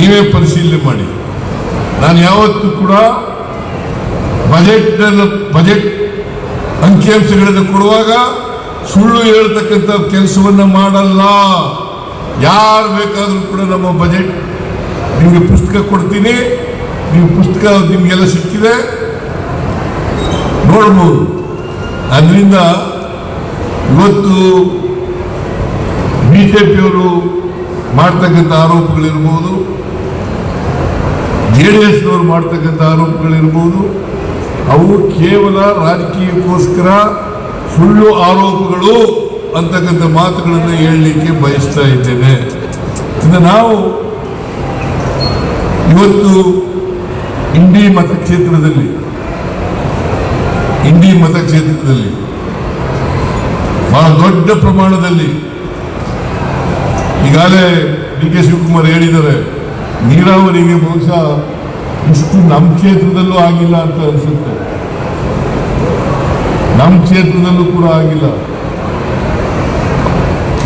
ನೀವೇ ಪರಿಶೀಲನೆ ಮಾಡಿ. ನಾನು ಯಾವತ್ತೂ ಕೂಡ ಬಜೆಟ್ ಬಜೆಟ್ ಅಂಕಿಅಂಶಗಳನ್ನು ಕೊಡುವಾಗ ಸುಳ್ಳು ಹೇಳ್ತಕ್ಕಂಥ ಕೆಲಸವನ್ನು ಮಾಡಲ್ಲ. ಯಾರು ಬೇಕಾದರೂ ಕೂಡ ನಮ್ಮ ಬಜೆಟ್ ನಿಮಗೆ ಪುಸ್ತಕ ಕೊಡ್ತೀನಿ. ನೀವು ಪುಸ್ತಕ ನಿಮಗೆಲ್ಲ ಸಿಕ್ಕಿದೆ. ನೋಡ್ಬೋದು. ಅದರಿಂದ ಇವತ್ತು ಬಿ ಜೆ ಪಿಯವರು ಮಾಡ್ತಕ್ಕಂಥ ಆರೋಪಗಳಿರ್ಬೋದು ಜೆ ಡಿ ಎಸ್ನವರು ಮಾಡ್ತಕ್ಕಂಥ ಆರೋಪಗಳಿರ್ಬೋದು. ಅವು ಕೇವಲ ರಾಜಕೀಯಕ್ಕೋಸ್ಕರ ಸುಳ್ಳು ಆರೋಪಗಳು ಅಂತಕ್ಕಂಥ ಮಾತುಗಳನ್ನು ಹೇಳಲಿಕ್ಕೆ ಬಯಸ್ತಾ ಇದ್ದೇನೆ ನಾವು ಇವತ್ತು ಇಂಡಿ ಮತಕ್ಷೇತ್ರದಲ್ಲಿ ಇಂಡಿ ಮತಕ್ಷೇತ್ರದಲ್ಲಿ, ಬಹಳ ದೊಡ್ಡ ಪ್ರಮಾಣದಲ್ಲಿ ಈಗಾಗಲೇ ಡಿ ಕೆ ಶಿವಕುಮಾರ್ ಹೇಳಿದ್ದಾರೆ. ನೀರಾವರಿಗೆ ಬಹುಶಃ ಇಷ್ಟು ನಮ್ಮ ಕ್ಷೇತ್ರದಲ್ಲೂ ಆಗಿಲ್ಲ ಅಂತ ಅನಿಸುತ್ತೆ. ನಮ್ಮ ಕ್ಷೇತ್ರದಲ್ಲೂ ಕೂಡ ಆಗಿಲ್ಲ.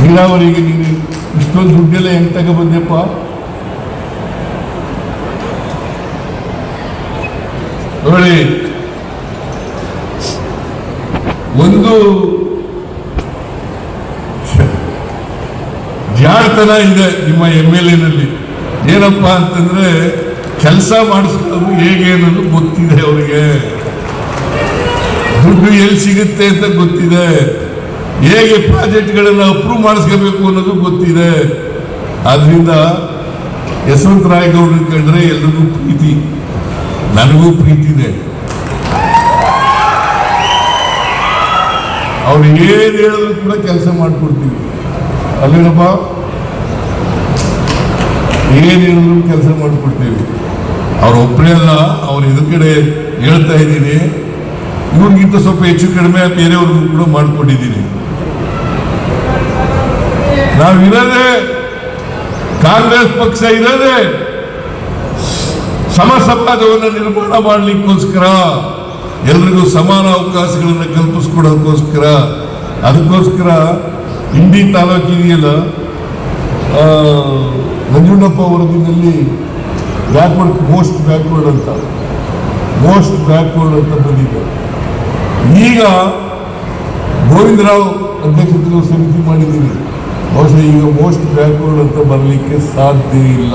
ನೀರಾವರಿಗೆ ನೀನು ಇಷ್ಟೊಂದು ದುಡ್ಡೆಲ್ಲ ಹೆಂಗ್ ತಗೊಬಂದೆಪ್ಪ ನೋಡಿ, ಒಂದು ಜಾಣತನ ಇದೆ ನಿಮ್ಮ ಎಂ ಎಲ್ ಎನಲ್ಲಿ ಏನಪ್ಪಾ ಅಂತಂದ್ರೆ ಕೆಲಸ ಮಾಡಿಸ್ಕೊಂಡು ಹೇಗೆ ಅನ್ನೋದು ಗೊತ್ತಿದೆ ಅವರಿಗೆ. ದುಡ್ಡು ಎಲ್ಲಿ ಸಿಗುತ್ತೆ ಅಂತ ಗೊತ್ತಿದೆ. ಹೇಗೆ ಪ್ರಾಜೆಕ್ಟ್ಗಳನ್ನು ಅಪ್ರೂವ್ ಮಾಡಿಸ್ಕೋಬೇಕು ಅನ್ನೋದು ಗೊತ್ತಿದೆ. ಆದ್ರಿಂದ ಯಶವಂತ ರಾಯಗೌಡರು ಕಂಡ್ರೆ ಎಲ್ರಿಗೂ ಪ್ರೀತಿ. ನನಗೂ ಪ್ರೀತಿ ಇದೆ. ಅವ್ರು ಏನು ಹೇಳಿದ್ರು ಕೂಡ ಕೆಲಸ ಮಾಡಿಕೊಡ್ತೀವಿ. ಅಲ್ಲೇನಪ್ಪ ಏನು ಹೇಳಿದ್ರು ಕೆಲಸ ಮಾಡಿಕೊಡ್ತೀವಿ. ಅವ್ರ ಒಬ್ಬರೇ ಅಲ್ಲ ಅವ್ರ ಎದುರುಗಡೆ ಹೇಳ್ತಾ ಇದ್ದೀನಿ. ಇವ್ರಿಗಿಂತ ಸ್ವಲ್ಪ ಹೆಚ್ಚು ಕಡಿಮೆ ಬೇರೆಯವ್ರಿಗೂ ಕೂಡ ಮಾಡಿಕೊಂಡಿದ್ದೀನಿ. ನಾವಿರೋದೇ, ಕಾಂಗ್ರೆಸ್ ಪಕ್ಷ ಇರೋದೇ, ಸಮ ಸಮಾಜವನ್ನು ನಿರ್ಮಾಣ ಮಾಡಲಿಕ್ಕೋಸ್ಕರ, ಎಲ್ರಿಗೂ ಸಮಾನ ಅವಕಾಶಗಳನ್ನು ಕಲ್ಪಿಸ್ಕೊಡೋದಕ್ಕೋಸ್ಕರ, ಅದಕ್ಕೋಸ್ಕರ ಇಂಡಿ ತಾಲೂಕಿದೆಯಲ್ಲ ನಂಜುಂಡಪ್ಪ ವರದಿನಲ್ಲಿ ಬ್ಯಾಕ್ವರ್ಡ್ ಮೋಸ್ಟ್ ಬ್ಯಾಕ್ವರ್ಡ್ ಅಂತ, ಮೋಸ್ಟ್ ಬ್ಯಾಕ್ವರ್ಡ್ ಅಂತ ಬಂದಿದೆ. ಈಗ ಗೋವಿಂದರಾವ್ ರಾವ್ ಒಂದು ಸಮಿತಿ ಮಾಡಿದ್ದೀನಿ. ಬಹುಶಃ ಈಗ ಮೋಸ್ಟ್ ಬ್ಯಾಕ್ವರ್ಡ್ ಅಂತ ಬರಲಿಕ್ಕೆ ಸಾಧ್ಯ ಇಲ್ಲ.